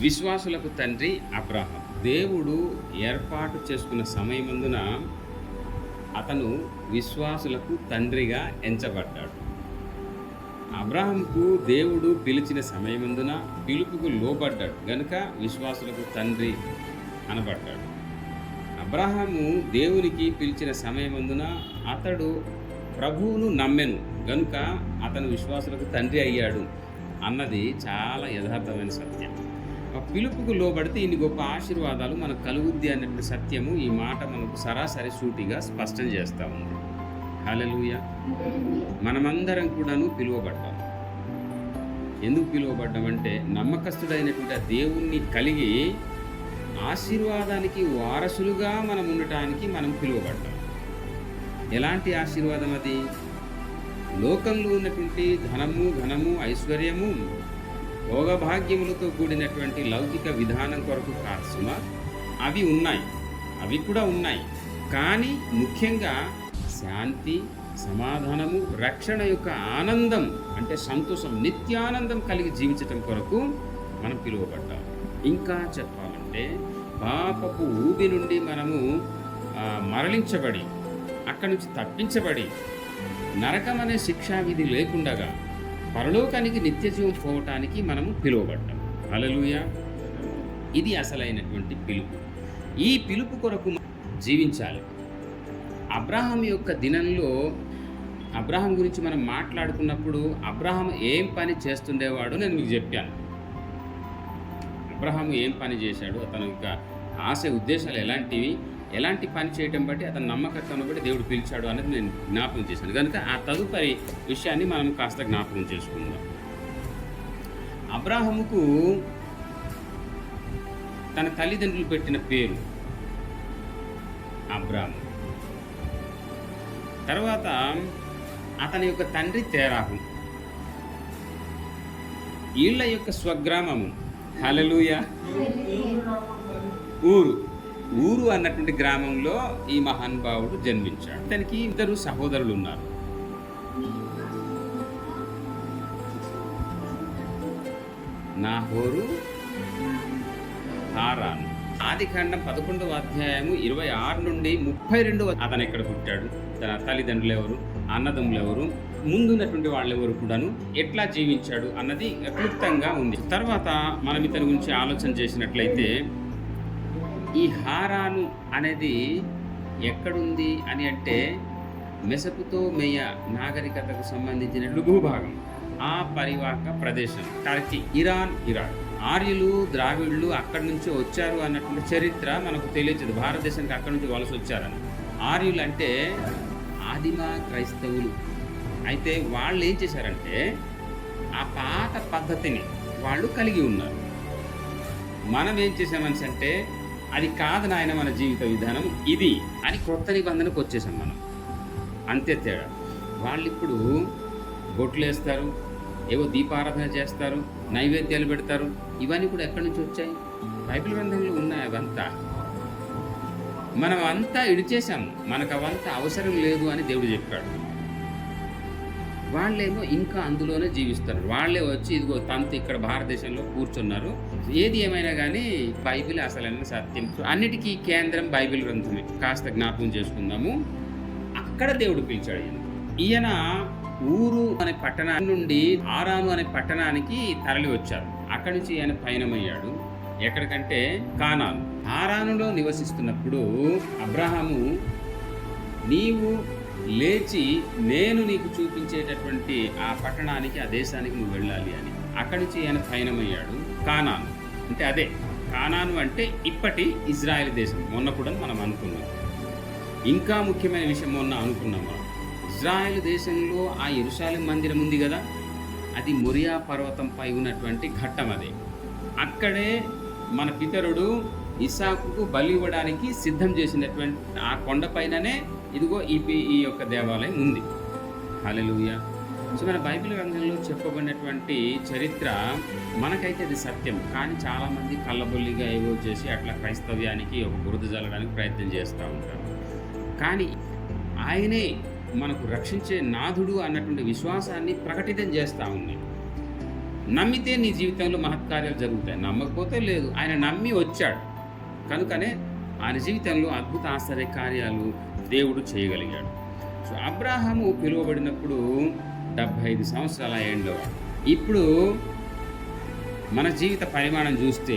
విశ్వాసులకు తండ్రి అబ్రహాం. దేవుడు ఏర్పాటు చేసుకున్న సమయమందున అతను విశ్వాసులకు తండ్రిగా ఎంచబడ్డాడు. అబ్రహాంకు దేవుడు పిలిచిన సమయమందున పిలుపుకు లోబడ్డాడు. గనుక విశ్వాసులకు తండ్రి అనబడ్డాడు. అబ్రహాము దేవునికి పిలిచిన సమయమందున అతడు ప్రభువును నమ్మెను. గనుక అతను విశ్వాసులకు తండ్రి అయ్యాడు అన్నది చాలా యథార్థమైన సత్యం. పిలుపుకు లోబడితే ఇన్ని గొప్ప ఆశీర్వాదాలు మనకు కలుగుద్ది అనేటువంటి సత్యము ఈ మాట మనకు సరాసరి సూటిగా స్పష్టం చేస్తూ ఉంది. హలలుయ మనమందరం కూడాను పిలువబడ్డాం. ఎందుకు పిలువబడ్డామంటే నమ్మకస్తుడైనటువంటి ఆ దేవుణ్ణి కలిగి ఆశీర్వాదానికి వారసులుగా మనం ఉండటానికి మనం పిలువబడ్డాం. ఎలాంటి ఆశీర్వాదం అది? లోకంలో ఉన్నటువంటి ధనము ఘనము ఐశ్వర్యము భోగభాగ్యములతో కూడినటువంటి లౌకిక విధానం కొరకు కాదు సుమా. అవి ఉన్నాయి. అవి కూడా ఉన్నాయి. కానీ ముఖ్యంగా శాంతి సమాధానము రక్షణ యొక్క ఆనందం అంటే సంతోషం నిత్యానందం కలిగి జీవించటం కొరకు మనం పిలువబడ్డాం. ఇంకా చెప్పాలంటే పాపపు ఊబి నుండి మనము ఆ, మరలించబడి అక్కడి నుంచి తప్పించబడి నరకం అనే శిక్షా విధి లేకుండగా పరలోకానికి నిత్య జీవం పోవటానికి మనము పిలువబడ్డాం. అలలుయ ఇది అసలైనటువంటి పిలుపు. ఈ పిలుపు కొరకు జీవించాలి. అబ్రాహం యొక్క దినంలో అబ్రాహం గురించి మనం మాట్లాడుకున్నప్పుడు అబ్రాహం ఏం పని చేస్తుండేవాడో నేను మీకు చెప్పాను. అబ్రహాం ఏం పని చేశాడు అతని యొక్క ఆశ ఉద్దేశాలు ఎలాంటివి ఎలాంటి పని చేయడం బట్టి అతని నమ్మకత్వాన్ని బట్టి దేవుడు పిలిచాడు అనేది నేను జ్ఞాపకం చేశాను. కనుక ఆ తదుపరి విషయాన్ని మనం కాస్త జ్ఞాపకం చేసుకుందాం. అబ్రాహముకు తన తల్లిదండ్రులు పెట్టిన పేరు అబ్రాహం. తర్వాత అతని యొక్క తండ్రి తేరాహు. వీళ్ళ యొక్క స్వగ్రామము. హలలుయ ఊరు. ఊరు అన్నటువంటి గ్రామంలో ఈ మహానుభావుడు జన్మించాడు. అతనికి ఇద్దరు సహోదరులు ఉన్నారు. నాహోరు హారాను. ఆదికాండం పదకొండవ అధ్యాయము ఇరవై ఆరు నుండి ముప్పై రెండు అతను ఎక్కడ పుట్టాడు? తన తల్లిదండ్రులు ఎవరు? అన్నదమ్ములు ఎవరు? ముందున్నటువంటి వాళ్ళు ఎవరు కూడాను? ఎట్లా జీవించాడు? అన్నది క్లుప్తంగా ఉంది. తర్వాత మనం ఇతని గురించి ఆలోచన చేసినట్లయితే ఈ హారాను అనేది ఎక్కడుంది అని అంటే మెసపుతో మెయ్య నాగరికతకు సంబంధించిన భూభాగం ఆ పరివాహక ప్రదేశం. Turkey Iran Iraq. ఆర్యులు ద్రావిడులు అక్కడి నుంచి వచ్చారు అన్నటువంటి చరిత్ర మనకు తెలియదు భారతదేశానికి అక్కడి నుంచి వలస వచ్చారని. ఆర్యులు అంటే ఆదిమ క్రైస్తవులు. అయితే వాళ్ళు ఏం చేశారంటే ఆ పాత పద్ధతిని వాళ్ళు కలిగి ఉన్నారు. మనం ఏం చేసామని అంటే అది కాదు నాయన మన జీవిత విధానం ఇది అని కొత్త నిబంధనకు వచ్చేసాం మనం. అంతే తేడా. వాళ్ళు ఇప్పుడు బొట్లు వేస్తారు ఏవో దీపారాధన చేస్తారు నైవేద్యాలు పెడతారు. ఇవన్నీ కూడా ఎక్కడి నుంచి వచ్చాయి? బైబిల్ గ్రంథంలో ఉన్నాయి అవంతా. మనం అంతా ఇడిచేసాము మనకు అవంతా అవసరం లేదు అని దేవుడు చెప్పాడు. వాళ్ళేమో ఇంకా అందులోనే జీవిస్తారు వాళ్ళే వచ్చి ఇదిగో తంత ఇక్కడ భారతదేశంలో కూర్చున్నారు. ఏది ఏమైనా కానీ బైబిల్ అసలైన సత్యం. అన్నిటికీ కేంద్రం బైబిల్ గ్రంథమే కాస్త జ్ఞాపకం చేసుకుందాము. అక్కడ దేవుడు పిలిచాడు ఈయన. ఊరు అనే పట్టణం నుండి ఆరాము అనే పట్టణానికి తరలి వచ్చారు అక్కడి నుంచి ఆయన పయనమయ్యాడు. ఎక్కడికంటే కానాను. ఆరానులో నివసిస్తున్నప్పుడు అబ్రహాము నీవు లేచి నేను నీకు చూపించేటటువంటి ఆ పట్టణానికి ఆ దేశానికి నువ్వు వెళ్ళాలి అని. అక్కడి నుంచి ఆయన పయనమయ్యాడు కానాను. అంటే అదే కానాను అంటే ఇప్పటి ఇజ్రాయెల్ దేశం. మొన్న కూడా మనం అనుకున్నాం. ఇంకా ముఖ్యమైన విషయం మొన్న అనుకున్నాం మనం. ఇజ్రాయెల్ దేశంలో ఆ ఎరుసాలెం మందిరం ఉంది కదా? అది మొరియా పర్వతంపై ఉన్నటువంటి ఘట్టం అదే. అక్కడే మన పితరుడు ఇసాకుకు బలి ఇవ్వడానికి సిద్ధం చేసినటువంటి ఆ కొండపైననే ఇదిగో ఈ ఈ యొక్క దేవాలయం ఉంది. హల్లెలూయా సో మన బైబిల్ గ్రంథంలో చెప్పబడినటువంటి చరిత్ర మనకైతే అది సత్యం. కానీ చాలామంది కళ్ళబొల్లిగా ఏవో చేసి అట్లా క్రైస్తవ్యానికి ఒక బురద జల్లడానికి ప్రయత్నం చేస్తూ ఉంటారు. కానీ ఆయనే మనకు రక్షించే నాథుడు అన్నటువంటి విశ్వాసాన్ని ప్రకటితం చేస్తూ ఉంది. నమ్మితే నీ జీవితంలో మహత్కార్యాలు జరుగుతాయి. నమ్మకపోతే లేదు. ఆయన నమ్మి వచ్చాడు. కనుకనే ఆయన జీవితంలో అద్భుత ఆశ్చర్య కార్యాలు దేవుడు చేయగలిగాడు. సో అబ్రాహాము పిలువబడినప్పుడు డెబ్భై ఐదు సంవత్సరాల ఏండో ఇప్పుడు మన జీవిత పరిమాణం చూస్తే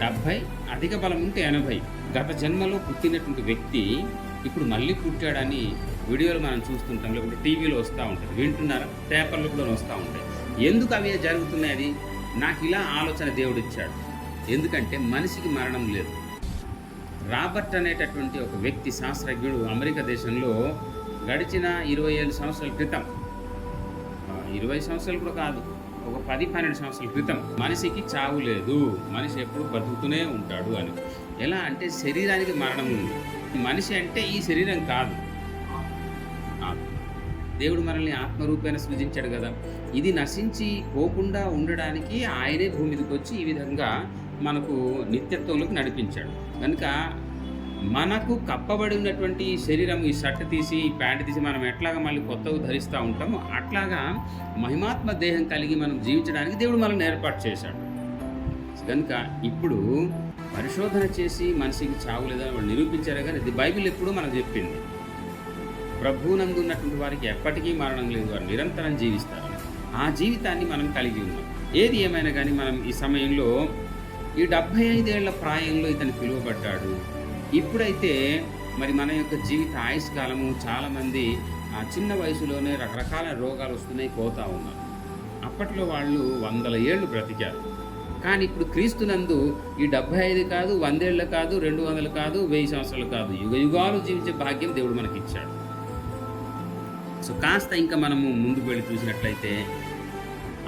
డెబ్భై అధిక బలం ఉంటే ఎనభై. గత జన్మలో పుట్టినటువంటి వ్యక్తి ఇప్పుడు మళ్ళీ పుట్టాడని వీడియోలు మనం చూస్తుంటాం లేకుంటే టీవీలో వస్తూ ఉంటుంది వింటున్నారా? పేపర్లు కూడా వస్తూ ఉంటాయి. ఎందుకు అవి జరుగుతున్నాయి అది? నాకు ఇలా ఆలోచన దేవుడు ఇచ్చాడు ఎందుకంటే మనిషికి మరణం లేదు. రాబర్ట్ అనేటటువంటి ఒక వ్యక్తి శాస్త్రజ్ఞుడు అమెరికా దేశంలో గడిచిన ఇరవై ఏడు సంవత్సరాల క్రితం. ఇరవై సంవత్సరాలు కూడా కాదు ఒక పది పన్నెండు సంవత్సరాల క్రితం. మనిషికి చావు లేదు. మనిషి ఎప్పుడు బతుకుతూనే ఉంటాడు అని. ఎలా అంటే శరీరానికి మరణం ఉంది. మనిషి అంటే ఈ శరీరం కాదు. దేవుడు మనల్ని ఆత్మరూపేణ సృజించాడు కదా. ఇది నశించి పోకుండా ఉండడానికి ఆయనే భూమిదికి వచ్చి ఈ విధంగా మనకు నిత్యత్వంలోకి నడిపించాడు. కనుక మనకు కప్పబడి ఉన్నటువంటి శరీరం ఈ షర్ట్ తీసి ఈ ప్యాంట్ తీసి మనం ఎట్లాగా మళ్ళీ కొత్తగా ధరిస్తూ ఉంటామో అట్లాగా మహిమాత్మ దేహం కలిగి మనం జీవించడానికి దేవుడు మనల్ని ఏర్పాటు చేశాడు. కనుక ఇప్పుడు పరిశోధన చేసి మనిషికి చావు లేదని వాళ్ళు నిరూపించారు కానీ ఇది బైబిల్ ఎప్పుడూ మనం చెప్పింది. ప్రభువునందు ఉన్నటువంటి వారికి ఎప్పటికీ మరణం లేదు. వారు నిరంతరం జీవిస్తారు. ఆ జీవితాన్ని మనం కలిగి ఉన్నాం. ఏది ఏమైనా కానీ మనం ఈ సమయంలో ఈ డెబ్భై ఐదేళ్ళ ప్రాయంలో ఇతను పిలువబడ్డాడు. ఇప్పుడైతే మరి మన యొక్క జీవిత ఆయుష్ కాలము చాలామంది ఆ చిన్న వయసులోనే రకరకాల రోగాలు వస్తున్నాయి పోతా ఉన్నారు. అప్పట్లో వాళ్ళు వందల ఏళ్ళు బ్రతికారు. కానీ ఇప్పుడు క్రీస్తునందు ఈ డెబ్భై ఐదు కాదు వందేళ్ళు కాదు రెండు వందలు కాదు వెయ్యి సంవత్సరాలు కాదు. యుగ యుగాలు జీవించే భాగ్యం దేవుడు మనకి ఇచ్చాడు సో కాస్త ఇంకా మనము ముందుకు వెళ్ళి చూసినట్లయితే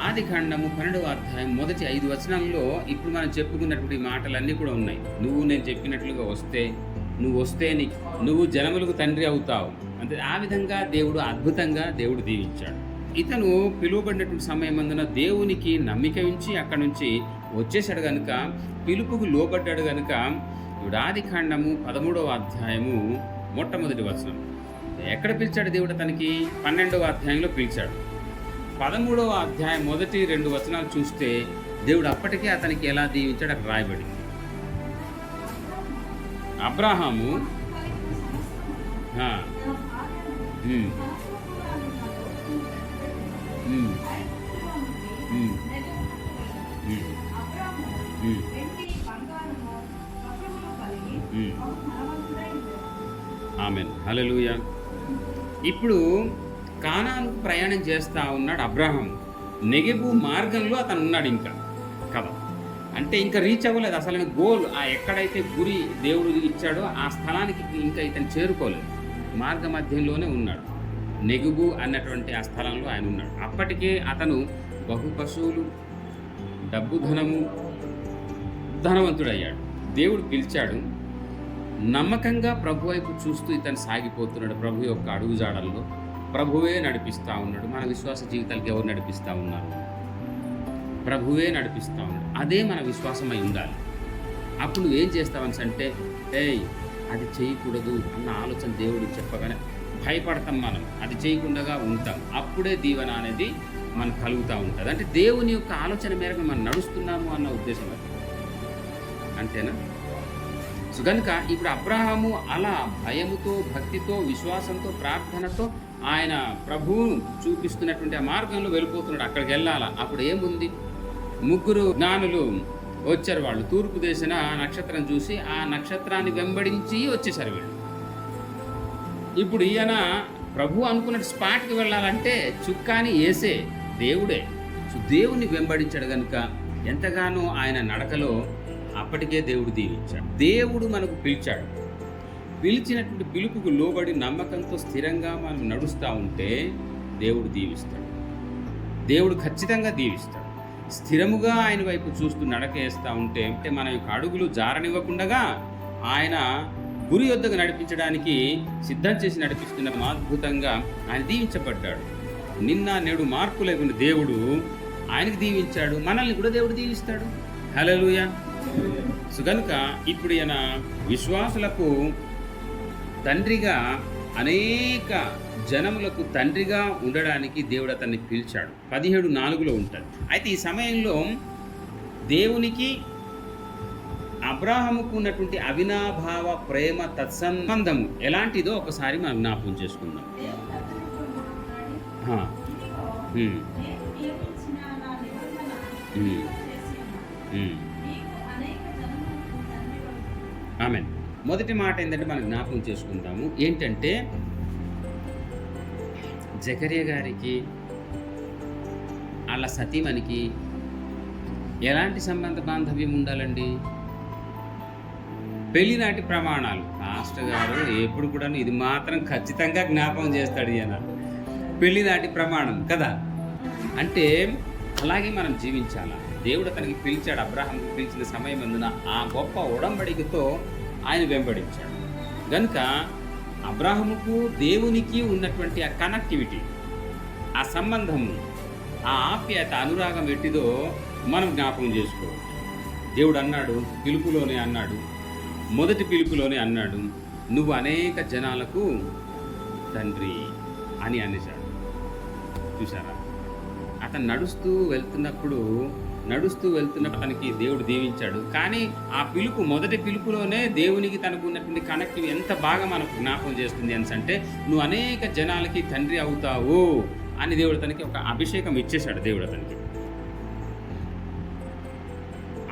ఆది ఖండము పన్నెండవ అధ్యాయం మొదటి ఐదు వచనాల్లో ఇప్పుడు మనం చెప్పుకున్నటువంటి మాటలన్నీ కూడా ఉన్నాయి. నువ్వు నేను చెప్పినట్లుగా వస్తే నువ్వు వస్తే నీ నువ్వు జనములకు తండ్రి అవుతావు. అంటే ఆ విధంగా దేవుడు అద్భుతంగా దేవుడు దీవించాడు. ఇతను పిలువబడినటువంటి సమయం అందున దేవునికి నమ్మిక ఉంచి అక్కడ నుంచి వచ్చేసాడు కనుక పిలుపుకు లోబడ్డాడు కనుక ఇప్పుడు ఆది ఖండము పదమూడవ అధ్యాయము మొట్టమొదటి వచనం. ఎక్కడ పిలిచాడు దేవుడు తనకి పన్నెండవ అధ్యాయంలో పిలిచాడు. పదమూడవ అధ్యాయం మొదటి రెండు వచనాలు చూస్తే దేవుడు అప్పటికే అతనికి ఎలా దీవించాడు? అక్కడ రాయబడింది. అబ్రాహాము ఆమెన్. హలో ఇప్పుడు కానాను ప్రయాణం చేస్తూ ఉన్నాడు అబ్రహం నెగెబు మార్గంలో అతను ఉన్నాడు ఇంకా. కదా? అంటే ఇంకా రీచ్ అవ్వలేదు. అసలు గోల్ ఆ ఎక్కడైతే గురి దేవుడు ఇచ్చాడో ఆ స్థలానికి ఇంకా ఇతను చేరుకోలేదు. మార్గ మధ్యంలోనే ఉన్నాడు. నెగుబు అన్నటువంటి ఆ స్థలంలో ఆయన ఉన్నాడు. అప్పటికే అతను బహు పశువులు డబ్బు ధనము ధనవంతుడయ్యాడు. దేవుడు పిలిచాడు నమ్మకంగా ప్రభు వైపు చూస్తూ ఇతను సాగిపోతున్నాడు ప్రభు యొక్క అడుగుజాడల్లో. ప్రభువే నడిపిస్తూ ఉన్నాడు. మన విశ్వాస జీవితాలకు ఎవరు నడిపిస్తూ ఉన్నారు? ప్రభువే నడిపిస్తూ ఉన్నాడు. అదే మన విశ్వాసమై ఉండాలి. అప్పుడు నువ్వేం చేస్తావని అంటే ఏయ్ అది చేయకూడదు అన్న ఆలోచన దేవుడు చెప్పగానే భయపడతాం మనం. అది చేయకుండా ఉంటాం. అప్పుడే దీవెన అనేది మనకు కలుగుతూ ఉంటుంది. అంటే దేవుని యొక్క ఆలోచన మేరకు మనం నడుస్తున్నాము అన్న ఉద్దేశం అది. అంతేనా? సో కనుక ఇప్పుడు అబ్రహాము అలా భయముతో భక్తితో విశ్వాసంతో ప్రార్థనతో ఆయన ప్రభువు చూపిస్తున్నటువంటి ఆ మార్గంలో వెళ్ళిపోతున్నాడు. అక్కడికి వెళ్ళాలా? అప్పుడు ఏముంది? ముగ్గురు జ్ఞానులు వచ్చారు వాళ్ళు. తూర్పు దేశన నక్షత్రం చూసి ఆ నక్షత్రాన్ని వెంబడించి వచ్చేసారు వీళ్ళు. ఇప్పుడు ఈయన ప్రభు అనుకున్న స్పాట్కి వెళ్ళాలంటే చుక్కాని వేసే దేవుడే. దేవుని వెంబడించాడు కనుక ఎంతగానో ఆయన నడకలో అప్పటికే దేవుడు దీవించాడు. దేవుడు మనకు పిలిచాడు. పిలిచినటువంటి పిలుపుకు లోబడి నమ్మకంతో స్థిరంగా మనం నడుస్తూ ఉంటే దేవుడు దీవిస్తాడు. దేవుడు ఖచ్చితంగా దీవిస్తాడు. స్థిరముగా ఆయన వైపు చూస్తూ నడకేస్తూ ఉంటే అంటే మన యొక్క అడుగులు జారనివ్వకుండా ఆయన గురి యొద్దకు నడిపించడానికి సిద్ధం చేసి నడిపిస్తున్న అద్భుతంగా ఆయన దీవించబడ్డాడు. నిన్న నేడు మార్పు లేకుండా దేవుడు ఆయనకు దీవించాడు. మనల్ని కూడా దేవుడు దీవిస్తాడు. హలో సో కనుక ఇప్పుడు ఈయన విశ్వాసులకు తండ్రిగా అనేక జనములకు తండ్రిగా ఉండడానికి దేవుడు అతన్ని పిలిచాడు. పదిహేడు నాలుగులో ఉంటుంది. అయితే ఈ సమయంలో దేవునికి అబ్రాహముకు ఉన్నటువంటి అవినాభావ ప్రేమ తత్సంబంధము ఎలాంటిదో ఒకసారి మనం జ్ఞాపకం చేసుకుందాం. ఆమెన్. మొదటి మాట ఏంటంటే మనం జ్ఞాపకం చేసుకుంటాము. ఏంటంటే జకరియా గారికి వాళ్ళ సతీమణికి ఎలాంటి సంబంధ బాంధవ్యం ఉండాలండి? పెళ్ళినాటి ప్రమాణాలు. మాస్టర్ గారు ఎప్పుడు కూడా ఇది మాత్రం ఖచ్చితంగా జ్ఞాపకం చేస్తాడు ఈయన. పెళ్ళినాటి ప్రమాణం కదా? అంటే అలాగే మనం జీవించాలా? దేవుడు అతనికి పిలిచాడు అబ్రాహంకి పిలిచిన సమయం అందున ఆ గొప్ప ఉడంబడికతో ఆయన వెంబడించాడు. కనుక అబ్రాహముకు దేవునికి ఉన్నటువంటి ఆ కనెక్టివిటీ ఆ సంబంధము ఆ ఆప్యాయత అనురాగం ఎట్టిదో మనం జ్ఞాపకం చేసుకోవచ్చు. దేవుడు అన్నాడు పిలుపులోనే అన్నాడు మొదటి పిలుపులోనే అన్నాడు నువ్వు అనేక జనాలకు తండ్రి అని అనేశాడు. చూసారా అతను నడుస్తూ వెళ్తున్నప్పుడు నడుస్తూ వెళ్తున్న తనకి దేవుడు దీవించాడు. కానీ ఆ పిలుపు మొదటి పిలుపులోనే దేవునికి తనకు ఉన్నటువంటి కనెక్ట్ ఎంత బాగా మనకు జ్ఞాపకం చేస్తుంది అని అంటే నువ్వు అనేక జనాలకి తండ్రి అవుతావు అని దేవుడు తనకి ఒక అభిషేకం ఇచ్చేశాడు దేవుడు అతనికి.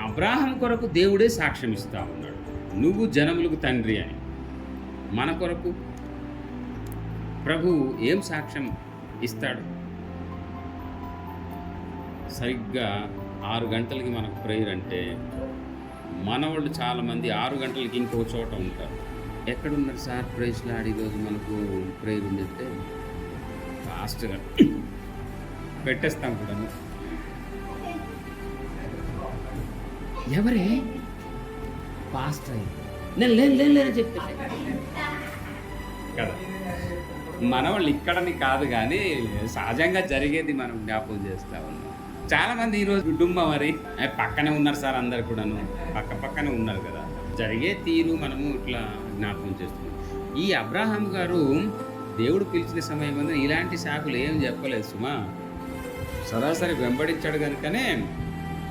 అబ్రాహం కొరకు దేవుడే సాక్ష్యం ఇస్తా ఉన్నాడు. నువ్వు జనములకు తండ్రి అని. మన కొరకు ప్రభు ఏం సాక్ష్యం ఇస్తాడు? సరిగ్గా ఆరు గంటలకి మనకు ప్రేయర్ అంటే మనవాళ్ళు చాలామంది ఆరు గంటలకి ఇంకో చోట ఉంటారు. ఎక్కడున్నారు సార్ ప్రైజ్లో ఈరోజు మనకు ప్రేయర్ ఉంది అంటే ఫాస్ట్గా పెట్టేస్తాం కూడా. ఎవరే? పాస్టర్ నేను లేను లేను లేని చెప్పేసి. కదా. మన ఇక్కడని కాదు కానీ సహజంగా జరిగేది మనం జ్ఞాపకం చేస్తా ఉన్నాం. చాలా మంది ఈరోజు కుటుంబం మరి. పక్కనే ఉన్నారు సార్ అందరు కూడాను. పక్క పక్కనే ఉన్నారు కదా. జరిగే తీరు మనము ఇట్లా జ్ఞాపకం చేస్తున్నాం. ఈ అబ్రాహాం గారు దేవుడు పిలిచిన సమయం ఇలాంటి సాకులు ఏం చెప్పలేదు సుమా. సరాసరి వెంబడించాడు కనుకనే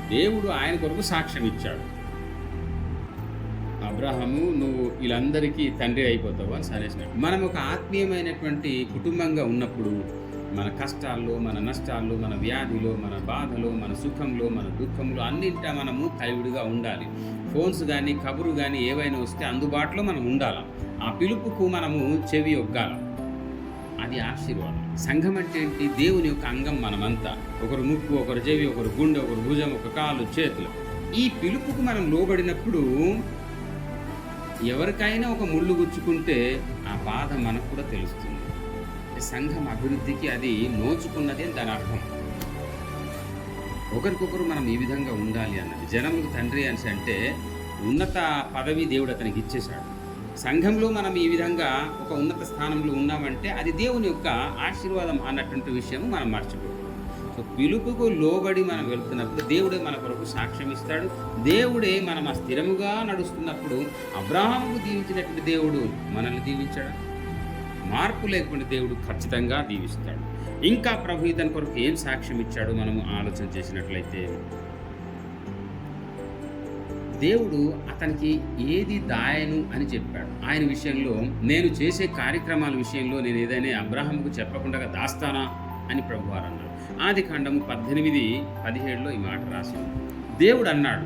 దేవుడు ఆయన కొరకు సాక్ష్యం ఇచ్చాడు. అబ్రహము నువ్వు వీళ్ళందరికీ తండ్రి అయిపోతావు అని సరేసినట్టు మనం ఒక ఆత్మీయమైనటువంటి కుటుంబంగా ఉన్నప్పుడు మన కష్టాల్లో మన నష్టాల్లో మన వ్యాధిలో మన బాధలో మన సుఖంలో మన దుఃఖంలో అన్నింటా మనము కలివిడిగా ఉండాలి. ఫోన్స్ కానీ కబురు కానీ ఏవైనా వస్తే అందుబాటులో మనం ఉండాలి? ఆ పిలుపుకు మనము చెవి ఒగ్గాలి? అది ఆశీర్వాదం. సంఘం అంటే ఏంటి? దేవుని యొక్క అంగం మనమంతా. ఒకరు ముక్కు ఒకరు చెవి ఒకరు గుండె ఒకరు భుజం ఒక కాలు చేతులు. ఈ పిలుపుకు మనం లోబడినప్పుడు ఎవరికైనా ఒక ముళ్ళు గుచ్చుకుంటే ఆ బాధ మనకు కూడా తెలుస్తుంది. సంఘం అభివృద్ధికి అది నోచుకున్నది అని దాని అర్థం. ఒకరికొకరు మనం ఈ విధంగా ఉండాలి అన్నది. జనముకు తండ్రి అని అంటే ఉన్నత పదవి దేవుడు అతనికి ఇచ్చేశాడు. సంఘంలో మనం ఈ విధంగా ఒక ఉన్నత స్థానంలో ఉన్నామంటే అది దేవుని యొక్క ఆశీర్వాదం అన్నటువంటి విషయం మనం మర్చిపోకూడదు. సో పిలుపుకు లోబడి మనం వెళ్తున్నప్పుడు దేవుడే మన కొరకు సాక్ష్యం ఇస్తాడు. దేవుడే మనం ఆ స్థిరముగా నడుస్తున్నప్పుడు అబ్రాహాముకు దీవించినటువంటి దేవుడు మనల్ని దీవించాడు? మార్పు లేకుండా దేవుడు ఖచ్చితంగా దీవిస్తాడు. ఇంకా ప్రభు ఇతని కొరకు ఏం సాక్ష్యం ఇచ్చాడో మనము ఆలోచన చేసినట్లయితే దేవుడు అతనికి ఏది దాయను అని చెప్పాడు. ఆయన విషయంలో నేను చేసే కార్యక్రమాల విషయంలో నేను ఏదైనా అబ్రాహంకు చెప్పకుండా దాస్తానా అని ప్రభువారు అన్నాడు ఆది కాండము పద్దెనిమిది పదిహేడులో ఈ మాట రాసి. దేవుడు అన్నాడు.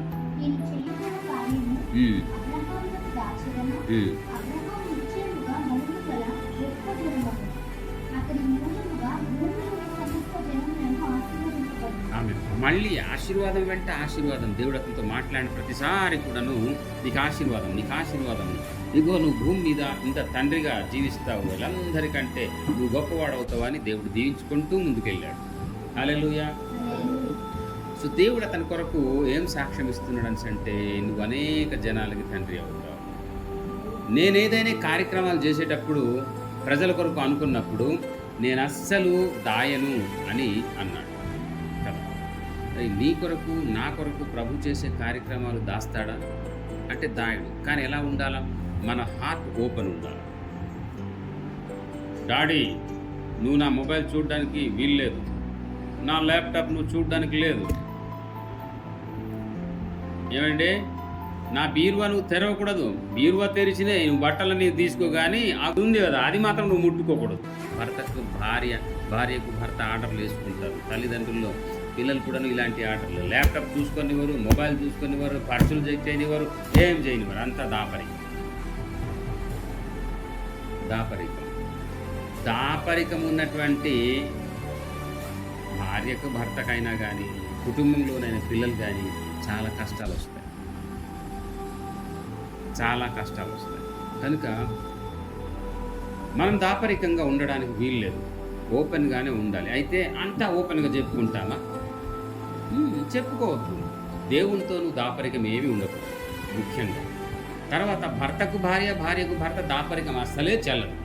మళ్ళీ ఆశీర్వాదం వెంట ఆశీర్వాదం. దేవుడు అతనితో మాట్లాడిన ప్రతిసారి కూడాను నీకు ఆశీర్వాదం నీకు ఆశీర్వాదం. ఇగో నువ్వు భూమి మీద ఇంత తండ్రిగా జీవిస్తావు. వీళ్ళందరికంటే నువ్వు గొప్పవాడవుతావు అని దేవుడు దీవించుకుంటూ ముందుకెళ్ళాడు. అలెలుయా సో దేవుడు అతని కొరకు ఏం సాక్ష్యం ఇస్తున్నాడు అంటే నువ్వు అనేక జనాలకి తండ్రి అవుతావు. నేనేదైనా కార్యక్రమాలు చేసేటప్పుడు ప్రజల కొరకు అనుకున్నప్పుడు నేను అస్సలు దాయను అని అన్నాడు. అది నీ కొరకు నా కొరకు ప్రభు చేసే కార్యక్రమాలు దాస్తాడా? అంటే దాయడు కానీ ఎలా ఉండాలా? మన హార్ట్ ఓపెన్ ఉండాలి? డాడీ నువ్వు నా మొబైల్ చూడడానికి వీల్లేదు నా ల్యాప్టాప్ నువ్వు చూడడానికి లేదు. ఏమంటే నా బీరువా నువ్వు తెరవకూడదు. బీరువా తెరిచినే నువ్వు బట్టలన్నీ తీసుకో కానీ అది ఉంది కదా అది మాత్రం నువ్వు ముట్టుకోకూడదు. భర్తకు భార్య భార్యకు భర్త ఆర్డర్లు వేసుకుంటారు. తల్లిదండ్రుల్లో పిల్లలు కూడా ఇలాంటి ఆటలు. ల్యాప్టాప్ చూసుకునేవారు మొబైల్ చూసుకునేవారు పర్సులు చెక్ చేయనివారు ఏం చేయనివారు. అంతా దాపరికం. దాపరికం. దాపరికం ఉన్నటువంటి భార్యకు భర్తకైనా కానీ కుటుంబంలోనైనా పిల్లలు కానీ చాలా కష్టాలు వస్తాయి చాలా కష్టాలు వస్తాయి కనుక మనం దాపరికంగా ఉండడానికి వీల్లేదు. ఓపెన్గానే ఉండాలి. అయితే అంతా ఓపెన్గా చెప్పుకుంటామా? చెప్పుకోవద్దు. దేవునితోనూ దాపరికం ఏమీ ఉండకూడదు ముఖ్యంగా. తర్వాత భర్తకు భార్య భార్యకు భర్త దాపరికం అస్సలే చెల్లదు.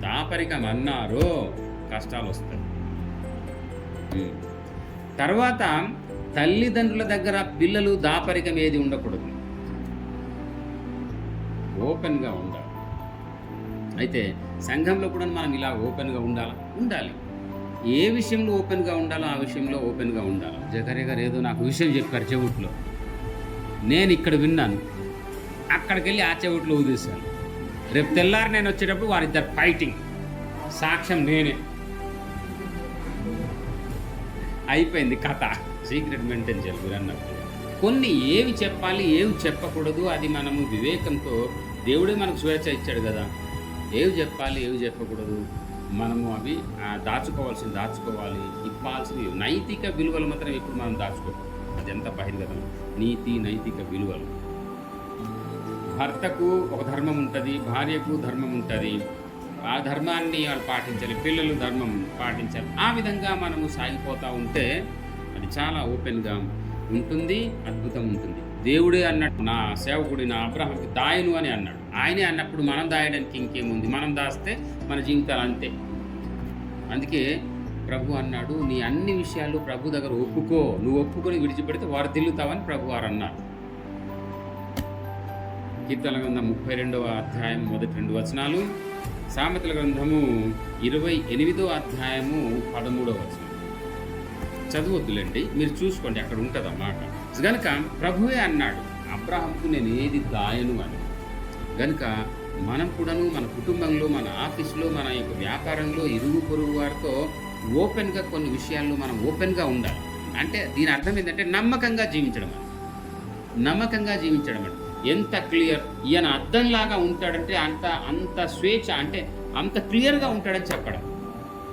దాపరికం అన్నారో కష్టాలు వస్తాయి తర్వాత తల్లిదండ్రుల దగ్గర పిల్లలు దాపరికం ఏది ఉండకూడదు. ఓపెన్గా ఉండాలి. అయితే సంఘంలో కూడా మనం ఇలా ఓపెన్గా ఉండాలా? ఉండాలి. ఏ విషయంలో ఓపెన్గా ఉండాలో ఆ విషయంలో ఓపెన్గా ఉండాలి. జకరే గారు ఏదో నాకు విషయం చెప్పారు చెవుట్లో. నేను ఇక్కడ విన్నాను. అక్కడికి వెళ్ళి ఆ చెవుట్లో ఊదేశాను. రేపు తెల్లారి నేను వచ్చేటప్పుడు వారిద్దరు ఫైటింగ్. సాక్ష్యం నేనే. అయిపోయింది కథ. సీక్రెట్ మెయింటైన్ చేయాలి మీరు అన్నప్పుడు కొన్ని ఏవి చెప్పాలి ఏవి చెప్పకూడదు అది మనము వివేకంతో దేవుడే మనకు స్వేచ్ఛ ఇచ్చాడు కదా. ఏవి చెప్పాలి ఏవి చెప్పకూడదు? మనము అవి దాచుకోవాల్సింది దాచుకోవాలి ఇప్పాల్సినవి నైతిక విలువలు మాత్రం ఇప్పుడు మనం దాచుకోవాలి అది ఎంత బహిర్గతం. నీతి నైతిక విలువలు. భర్తకు ఒక ధర్మం ఉంటుంది భార్యకు ధర్మం ఉంటుంది. ఆ ధర్మాన్ని వాళ్ళు పాటించాలి పిల్లలు ధర్మం పాటించాలి. ఆ విధంగా మనము సాగిపోతూ ఉంటే అది చాలా ఓపెన్గా ఉంటుంది అద్భుతం ఉంటుంది. దేవుడే అన్నట్టు నా సేవకుడి నా అబ్రహంకి దాయను అని అన్నాడు. ఆయనే అన్నప్పుడు మనం దాయడానికి ఇంకేముంది? మనం దాస్తే మన జీవితాలు అంతే. అందుకే ప్రభు అన్నాడు నీ అన్ని విషయాలు ప్రభు దగ్గర ఒప్పుకో. నువ్వు ఒప్పుకొని విడిచిపెడితే వారు తిల్లుతావని ప్రభు వారు అన్నారు. కీర్తన గ్రంథం ముప్పై రెండవ అధ్యాయం మొదటి రెండు వచనాలు సామెతల గ్రంథము ఇరవై ఎనిమిదో అధ్యాయము పదమూడవ వచనం. చదవద్దులేండి మీరు చూసుకోండి అక్కడ ఉంటుంది అన్నమాట గనుక ప్రభువే అన్నాడు అబ్రాహంకు నేను ఏది దాయను అని. గనుక మనం కూడాను మన కుటుంబంలో మన ఆఫీస్లో మన యొక్క వ్యాపారంలో ఇరుగు పొరుగు వారితో ఓపెన్గా కొన్ని విషయాల్లో మనం ఓపెన్గా ఉండాలి. అంటే దీని అర్థం ఏంటంటే నమ్మకంగా జీవించడం అని నమ్మకంగా జీవించడం అని ఎంత క్లియర్? ఈయన అర్థంలాగా ఉంటాడంటే అంత అంత స్వేచ్ఛ అంటే అంత క్లియర్గా ఉంటాడని చెప్పడం.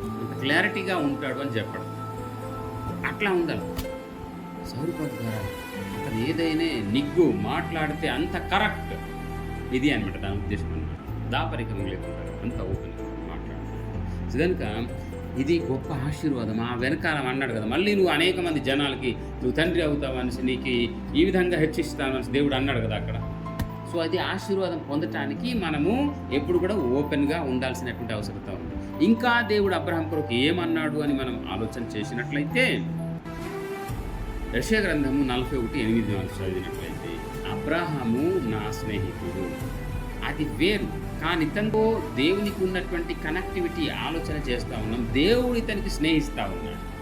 అంత క్లారిటీగా ఉంటాడు అని చెప్పడం. అట్లా ఉండాలి. సౌరభ ద్వారా అతను ఏదైనా నిగ్గు మాట్లాడితే అంత కరెక్ట్. ఇది అనమాట దాని ఉద్దేశం అనమాట. లేకుండా అంత ఓపెన్ మాట్లాడుతున్నాను. కనుక ఇది గొప్ప ఆశీర్వాదం. ఆ వెనకాలం అన్నాడు కదా మళ్ళీ నువ్వు అనేక మంది జనాలకి నువ్వు తండ్రి అవుతావు అనేసి నీకు ఈ విధంగా హెచ్చిస్తాను అనేసి దేవుడు అన్నాడు కదా అక్కడ. సో అది ఆశీర్వాదం పొందటానికి మనము ఎప్పుడు కూడా ఓపెన్గా ఉండాల్సినటువంటి అవసరత ఉంది. ఇంకా దేవుడు అబ్రహం కొరకు ఏమన్నాడు అని మనం ఆలోచన చేసినట్లయితే యశయ గ్రంథము నలభై ఒకటి ఎనిమిది నాలుగు చదివినట్లయితే అబ్రహాము నా స్నేహితుడు. అది వేరు. కానీ ఇతనితో దేవునికి ఉన్నటువంటి కనెక్టివిటీ ఆలోచన చేస్తూ ఉన్నాం. దేవుడు ఇతనికి స్నేహిస్తూ ఉన్నాడు.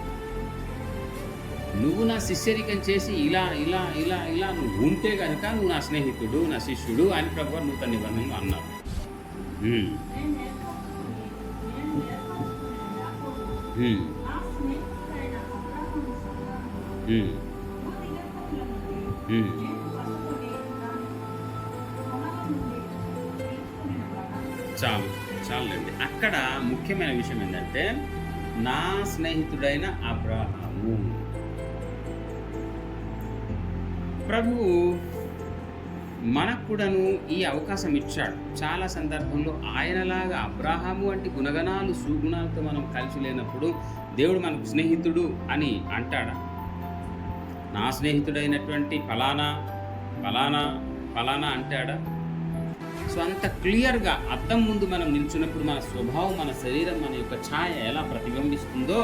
నువ్వు నా శిష్యరికం చేసి ఇలా ఇలా ఇలా ఇలా నువ్వు ఉంటే కనుక నువ్వు నా స్నేహితుడు నా శిష్యుడు అని ప్రభు నూతన నిబంధనలు అన్నావు. Hmm. చాలు చాలండి అక్కడ ముఖ్యమైన విషయం ఏంటంటే నా స్నేహితుడైన అబ్రహాము. ప్రభువు మనకు కూడాను ఈ అవకాశం ఇచ్చాడు. చాలా సందర్భంలో ఆయనలాగా అబ్రాహాము వంటి గుణగణాలు సుగుణాలతో మనం కలిసి లేనప్పుడు దేవుడు మనకు స్నేహితుడు అని అంటాడా? నా స్నేహితుడైనటువంటి ఫలానా ఫలానా ఫలానా అంటాడా? సో అంత క్లియర్గా అద్దం ముందు మనం నిల్చున్నప్పుడు మన స్వభావం మన శరీరం మన యొక్క ఛాయ ఎలా ప్రతిబింబిస్తుందో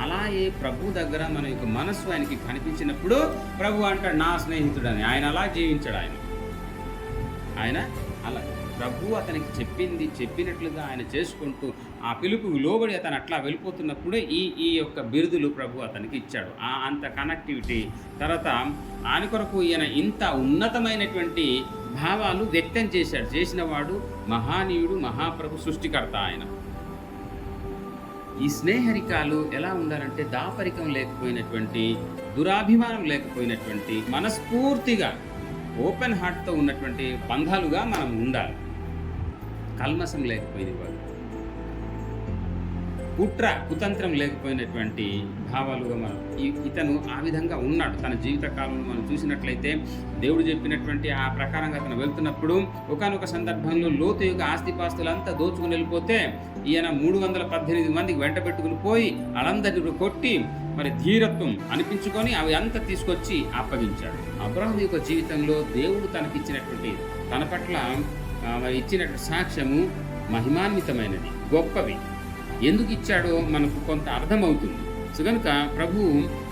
అలాగే ప్రభు దగ్గర మన యొక్క మనస్సు ఆయనకి కనిపించినప్పుడు ప్రభు అంటాడు నా స్నేహితుడని. ఆయన అలా జీవించాడు ఆయన. ఆయన అలా ప్రభు అతనికి చెప్పింది చెప్పినట్లుగా ఆయన చేసుకుంటూ ఆ పిలుపుకు లోబడి అతను అట్లా వెళ్ళిపోతున్నప్పుడే ఈ ఈ యొక్క బిరుదులు ప్రభు అతనికి ఇచ్చాడు. ఆ అంత కనెక్టివిటీ తర్వాత ఆయన కొరకు ఈయన ఇంత ఉన్నతమైనటువంటి భావాలు వ్యక్తం చేశాడు. చేసిన వాడు మహానీయుడు మహాప్రభు సృష్టికర్త ఆయన. ఈ స్నేహరికాలు ఎలా ఉండాలంటే దాపరికం లేకపోయినటువంటి దురాభిమానం లేకపోయినటువంటి మనస్ఫూర్తిగా ఓపెన్ హార్ట్తో ఉన్నటువంటి బంధాలుగా మనం ఉండాలి. కల్మసం లేకపోయింది వాళ్ళు కుట్ర కుతంత్రం లేకపోయినటువంటి భావాలుగా మనం ఇతను ఆ విధంగా ఉన్నాడు. తన జీవిత కాలంలో మనం చూసినట్లయితే దేవుడు చెప్పినటువంటి ఆ ప్రకారంగా అతను వెళ్తున్నప్పుడు ఒకనొక సందర్భంలో లోతు యొక్క ఆస్తిపాస్తులంతా దోచుకుని వెళ్ళిపోతే ఈయన మూడు వందల పద్దెనిమిది మందికి వెంట పెట్టుకుని పోయి వాళ్ళందరినీ కొట్టి మరి ధీరత్వం అనిపించుకొని అవి అంతా తీసుకొచ్చి అప్పగించాడు అబ్రహం యొక్క జీవితంలో దేవుడు తనకిచ్చినటువంటి తన పట్ల మరి ఇచ్చినటువంటి సాక్ష్యము మహిమాన్వితమైనది గొప్పవి. ఎందుకు ఇచ్చాడో మనకు కొంత అర్థమవుతుంది. సో కనుక ప్రభు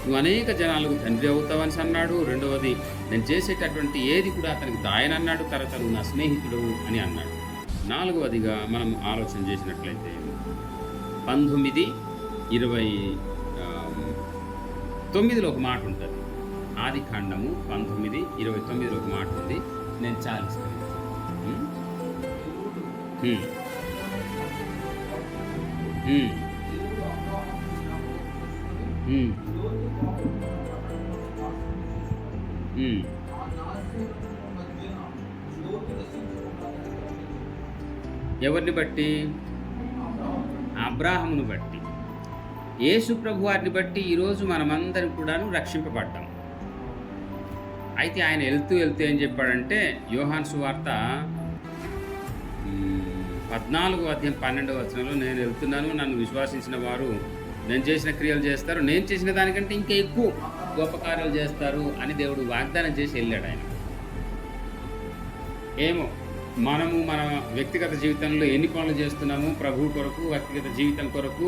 నువ్వు అనేక జనాలకు తండ్రి అవుతావని అన్నాడు. రెండవది నేను చేసేటటువంటి ఏది కూడా అతనికి దాయనన్నాడు. తర్వాత నా స్నేహితుడు అని అన్నాడు. నాలుగవదిగా మనం ఆలోచన చేసినట్లయితే పంతొమ్మిది ఇరవై తొమ్మిదిలో ఒక మాట ఉంటుంది. ఆది కాండము పంతొమ్మిది ఇరవై తొమ్మిదిలో ఒక మాట ఉంది. నేను చాలిస్తాను. Hmm. Hmm. Hmm. ఎవరిని బట్టి? అబ్రాహమును బట్టి. యేసు ప్రభు వారిని బట్టి ఈరోజు మనమందరం కూడాను రక్షింపబడ్డాం. అయితే ఆయన వెళ్తూ వెళ్తూ ఏం చెప్పాడంటే యోహాన్ సువార్త పద్నాలుగు అధ్యాయం పన్నెండవ వచనంలో నేను వెళ్తున్నాను నన్ను విశ్వాసించిన వారు నేను చేసిన క్రియలు చేస్తారు నేను చేసిన దానికంటే ఇంకా ఎక్కువ గొప్ప కార్యాలు చేస్తారు అని దేవుడు వాగ్దానం చేసి వెళ్ళాడు ఆయన. ఏమో మనము మన వ్యక్తిగత జీవితంలో ఎన్ని పనులు చేస్తున్నాము ప్రభు కొరకు వ్యక్తిగత జీవితం కొరకు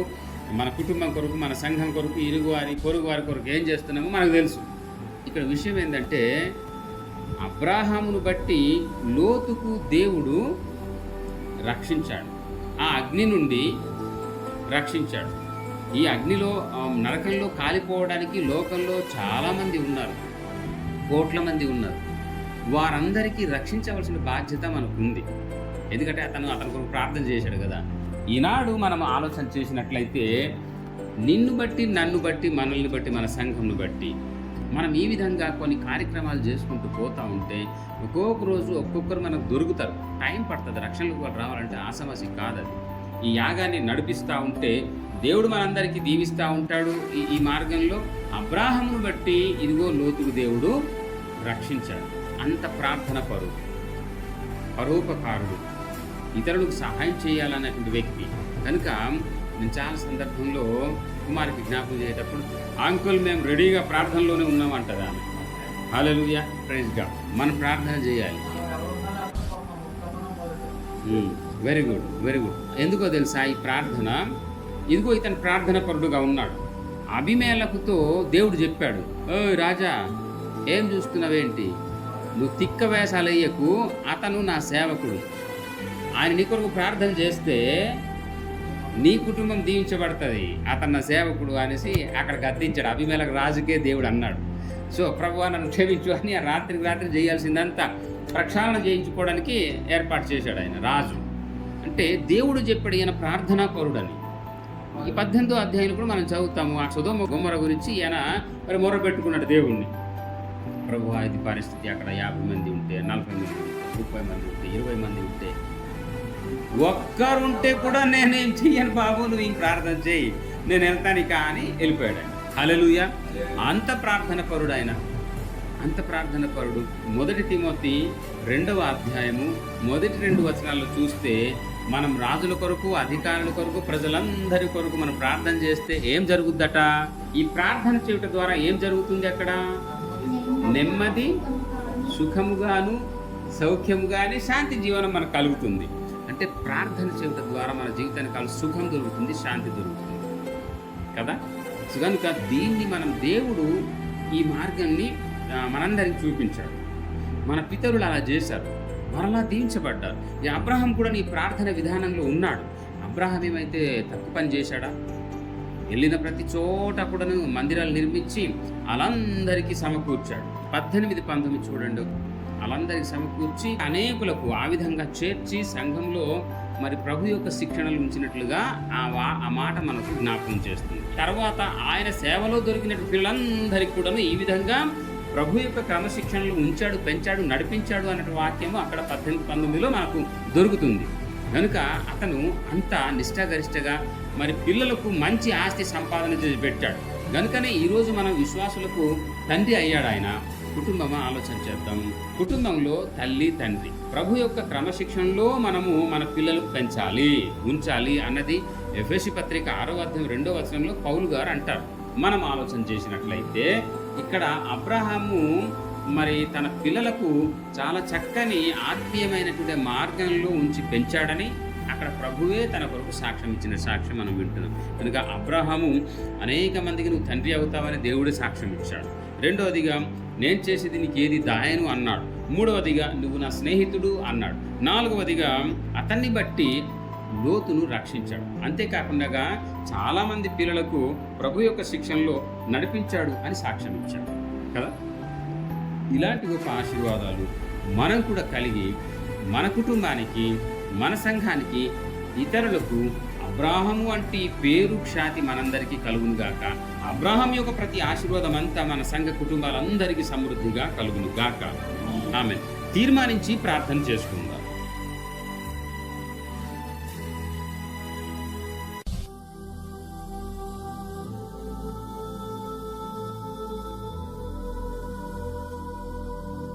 మన కుటుంబం కొరకు మన సంఘం కొరకు ఇరుగు వారి పొరుగు వారి కొరకు ఏం చేస్తున్నామో మనకు తెలుసు. ఇక్కడ విషయం ఏంటంటే అబ్రాహామును బట్టి లోతుకు దేవుడు రక్షించాడు. ఆ అగ్ని నుండి రక్షించాడు. ఈ అగ్నిలో నరకంలో కాలిపోవడానికి లోకంలో చాలామంది ఉన్నారు. కోట్ల మంది ఉన్నారు. వారందరికీ రక్షించవలసిన బాధ్యత మనకు ఉంది ఎందుకంటే అతను అతని కొరకు ప్రార్థన చేశాడు కదా. ఈనాడు మనం ఆలోచన చేసినట్లయితే నిన్ను బట్టి నన్ను బట్టి మనల్ని బట్టి మన సంఘంను బట్టి మనం ఈ విధంగా కొన్ని కార్యక్రమాలు చేసుకుంటూ పోతూ ఉంటే ఒక్కొక్క రోజు ఒక్కొక్కరు మనకు దొరుకుతారు. టైం పడుతుంది రక్షణలకు వాళ్ళు రావాలంటే ఆసమసి కాదు అది ఈ యాగాన్ని నడిపిస్తూ ఉంటే దేవుడు మనందరికీ దీవిస్తూ ఉంటాడు ఈ ఈ మార్గంలో. అబ్రాహమును బట్టి ఇదిగో లోతుకు దేవుడు రక్షించాడు. అంత ప్రార్థన పరు పరోపకారుడు. ఇతరులకు సహాయం చేయాలన్నటువంటి వ్యక్తి. కనుక నేను చాలా సందర్భంలో కుమారికి జ్ఞాపకం చేసేటప్పుడు అంకుల్ మేము రెడీగా ప్రార్థనలోనే ఉన్నామంటది? ఆమె ప్రైజ్గా మనం ప్రార్థన చేయాలి. Very good very good. ఎందుకో తెలుసా ఈ ప్రార్థన? ఇదిగో ఇతను ప్రార్థన పరుడుగా ఉన్నాడు. అభిమేలకుతో దేవుడు చెప్పాడు ఓ రాజా ఏం చూస్తున్నావేంటి? నువ్వు తిక్క వేషాలయ్యకు అతను నా సేవకుడు. ఆయన నీ కొరకు ప్రార్థన చేస్తే నీ కుటుంబం దీవించబడుతుంది. అతన్న సేవకుడు అనేసి అక్కడ గద్దించాడు. అభిమేలకు రాజుకే దేవుడు అన్నాడు. సో ప్రభు నన్ను క్షమించు అని ఆ రాత్రికి రాత్రి చేయాల్సిందంతా ప్రక్షాళన చేయించుకోవడానికి ఏర్పాటు చేశాడు ఆయన రాజు. అంటే దేవుడు చెప్పాడు ఈయన ప్రార్థనా పరుడని. ఈ పద్దెనిమిదో అధ్యాయులు కూడా మనం చదువుతాము. ఆ సుధోమ గుమ్మర గురించి ఈయన మరి మొర పెట్టుకున్నాడు దేవుణ్ణి. ప్రభు ఇది పరిస్థితి అక్కడ యాభై మంది ఉంటే నలభై మంది ఉంటే ముప్పై మంది ఉంటే ఇరవై మంది ఉంటే ఒక్కరు ఉంటే కూడా నేనేం చెయ్యను బాబు నువ్వు ఇంక ప్రార్థన చేయి నేను వెళ్తాను ఇక అని వెళ్ళిపోయాడు హలలుయ అంత ప్రార్థన పరుడు ఆయన. అంత ప్రార్థన పరుడు. మొదటి తిమోతి రెండవ అధ్యాయము మొదటి రెండు వచనాల్లో చూస్తే మనం రాజుల కొరకు అధికారుల కొరకు ప్రజలందరి కొరకు మనం ప్రార్థన చేస్తే ఏం జరుగుద్దట? ఈ ప్రార్థన చేయటం ద్వారా ఏం జరుగుతుంది అక్కడ? నెమ్మది సుఖముగాను సౌఖ్యముగాని శాంతి జీవనం మనకు కలుగుతుంది. అంటే ప్రార్థన చేయటం ద్వారా మన జీవితానికి కాలు సుఖం దొరుకుతుంది శాంతి దొరుకుతుంది. కదా? సో కనుక దీన్ని మనం దేవుడు ఈ మార్గాన్ని మనందరికి చూపించాడు. మన పితరులు అలా చేశారు. మరలా దీవించబడ్డారు. ఈ అబ్రహాం కూడా నీ ప్రార్థన విధానంలో ఉన్నాడు. అబ్రహాం ఏమైతే తప్పు పని చేశాడా? వెళ్ళిన ప్రతి చోట కూడాను మందిరాలు నిర్మించి అలందరికీ సమకూర్చాడు. పద్దెనిమిది పంతొమ్మిది చూడండి. వాళ్ళందరికీ సమకూర్చి అనేకులకు ఆ విధంగా చేర్చి సంఘంలో మరి ప్రభు యొక్క శిక్షణలు ఉంచినట్లుగా ఆ వా ఆ మాట మనకు జ్ఞాపకం చేస్తుంది. తర్వాత ఆయన సేవలో దొరికిన పిల్లలందరికీ కూడాను ఈ విధంగా ప్రభు యొక్క క్రమశిక్షణలు ఉంచాడు పెంచాడు నడిపించాడు అన్నట్టు వాక్యము అక్కడ పద్దెనిమిది పంతొమ్మిదిలో మనకు దొరుకుతుంది. కనుక అతను అంత నిష్ఠాగరిష్టగా మరి పిల్లలకు మంచి ఆస్తి సంపాదన చేసి పెట్టాడు. కనుకనే ఈరోజు మనం విశ్వాసులకు తండ్రి అయ్యాడు ఆయన. కుటుంబం ఆలోచన చేద్దాం. కుటుంబంలో తల్లి తండ్రి. ప్రభు యొక్క క్రమశిక్షణలో మనము మన పిల్లలకు పెంచాలి ఉంచాలి అన్నది ఎఫ్ఎసి పత్రిక ఆరో అధ్యాయం రెండో వచనంలో పౌలు గారు అంటారు. మనం ఆలోచన చేసినట్లయితే ఇక్కడ అబ్రహాము మరి తన పిల్లలకు చాలా చక్కని ఆత్మీయమైనటువంటి మార్గంలో ఉంచి పెంచాడని అక్కడ ప్రభువే తన కొరకు సాక్ష్యం ఇచ్చిన సాక్ష్యం మనం వింటున్నాం. కనుక అబ్రహాము అనేక మందికి నువ్వు తండ్రి అవుతావని దేవుడే సాక్ష్యం ఇచ్చాడు. రెండవదిగా నేను చేసేది నీకు ఏది దాయను అన్నాడు. మూడవదిగా నువ్వు నా స్నేహితుడు అన్నాడు. నాలుగవదిగా అతన్ని బట్టి లోతును రక్షించాడు. అంతేకాకుండా చాలామంది పిల్లలకు ప్రభు యొక్క శిక్షణలో నడిపించాడు అని సాక్ష్యం ఇచ్చాడు. కదా? ఇలాంటి గొప్ప ఆశీర్వాదాలు మనం కూడా కలిగి మన కుటుంబానికి మన సంఘానికి ఇతరులకు అబ్రాహము వంటి పేరు ఖ్యాతి మనందరికీ కలుగును గాక. అబ్రాహం యొక్క ప్రతి ఆశీర్వాదం అంతా మన సంఘ కుటుంబాలందరికీ సమృద్ధిగా కలుగును గాక. ఆమె తీర్మానించి ప్రార్థన చేసుకుందాం.